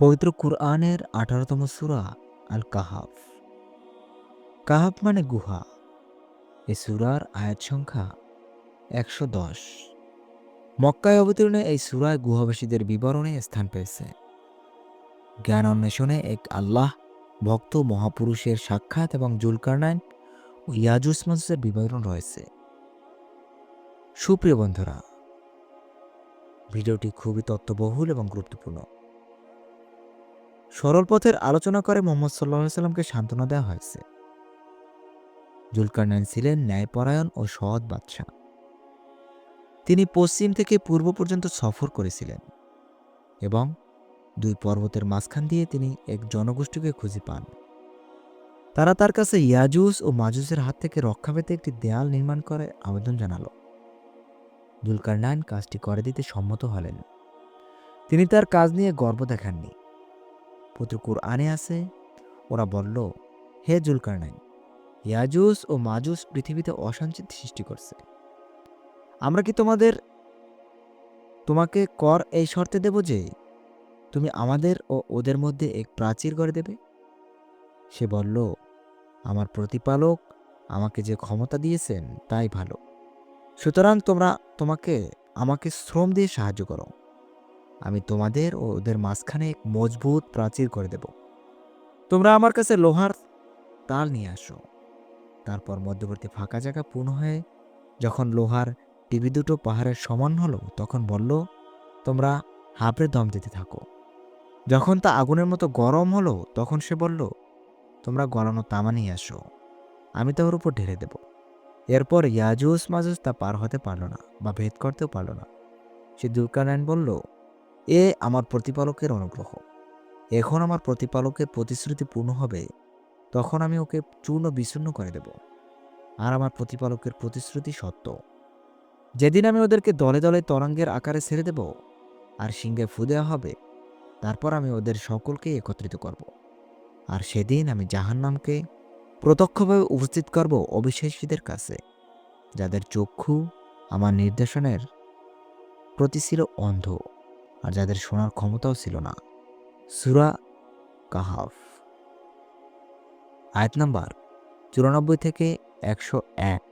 পবিত্র কুরআনের আঠারোতম সুরা আল কাহাফ কাহাফ মানে গুহা। এই সুরার আয়াত সংখ্যা একশো দশ। মক্কায় অবতীর্ণ এই সূরায় গুহাবাসীদের বিবরণে স্থান পেয়েছে। জ্ঞান অন্বেষণে এক আল্লাহ, ভক্ত, মহাপুরুষের সাক্ষাৎ এবং জুলকারনাইন ও ইয়াজুস মাজুসের বিবরণ রয়েছে। সুপ্রিয় বন্ধুরা, ভিডিওটি খুবই তত্ত্ববহুল এবং গুরুত্বপূর্ণ। সরল পথের আলোচনা করে মোহাম্মদ সাল্লাহ সাল্লামকে সান্ত্বনা দেওয়া হয়েছে। জুলকারনাইন ছিলেন ন্যায়পরায়ণ ও সৎ বাদশাহ। তিনি পশ্চিম থেকে পূর্ব পর্যন্ত সফর করেছিলেন এবং দুই পর্বতের মাঝখান দিয়ে তিনি এক জনগোষ্ঠীকে খুঁজে পান। তারা তার কাছে ইয়াজুস ও মাজুসের হাত থেকে রক্ষা পেতে একটি দেয়াল নির্মাণ করে আবেদন জানালো। জুলকারনাইন কাজটি করে দিতে সম্মত হলেন। তিনি তার কাজ নিয়ে গর্ব দেখাননি। পুত্র কুরআনে আছে, ওরা বলল, হে জুলকারনাইন, ইয়াজুস ও মাজুস পৃথিবীতে অশান্তি সৃষ্টি করছে। আমরা কি তোমাদের, তোমাকে কর এই শর্তে দেব যে, তুমি আমাদের ও ওদের মধ্যে এক প্রাচীর করে দেবে? সে বলল, আমার প্রতিপালক আমাকে যে ক্ষমতা দিয়েছেন, তাই ভালো। সুতরাং তোমরা তোমাকে, আমাকে শ্রম দিয়ে সাহায্য করো। আমি তোমাদের ও ওদের মাঝখানে এক মজবুত প্রাচীর করে দেব। তোমরা আমার কাছে লোহার তাল নিয়ে আসো। তারপর মধ্যবর্তী ফাঁকা জায়গা পূর্ণ হয়ে যখন লোহার টিভি দুটো পাহাড়ের সমান হলো তখন বলল তোমরা হাঁপড়ে দম দিতে থাকো। যখন তা আগুনের মতো গরম হলো তখন সে বলল তোমরা গলানো তামা নিয়ে আসো আমি তা ওর উপর ঢেলে দেব। এরপর ইয়াজুস মাজুস তা পার হতে পারল না বা ভেদ করতেও পারল না। সে দুর্কানায়ন বলল এ আমার প্রতিপালকের অনুগ্রহ। এখন আমার প্রতিপালকের প্রতিশ্রুতি পূর্ণ হবে, তখন আমি ওকে চূর্ণ বিচূর্ণ করে দেব। আর আমার প্রতিপালকের প্রতিশ্রুতি সত্য। যেদিন আমি ওদেরকে দলে দলে তরঙ্গের আকারে ছেড়ে দেব আর সিংহে ফু দেওয়া হবে, তারপর আমি ওদের সকলকেই একত্রিত করব। আর সেদিন আমি জাহান্নামকে প্রত্যক্ষভাবে উপস্থিত করব অবিশ্বাসীদের কাছে, যাদের চক্ষু আমার নির্দেশনের প্রতি ছিল অন্ধ। আর যাদের শোনার ক্ষমতাও ছিল না। সুরা কাহাফ। আয়াত নাম্বার চুরানব্বই থেকে একশো এক।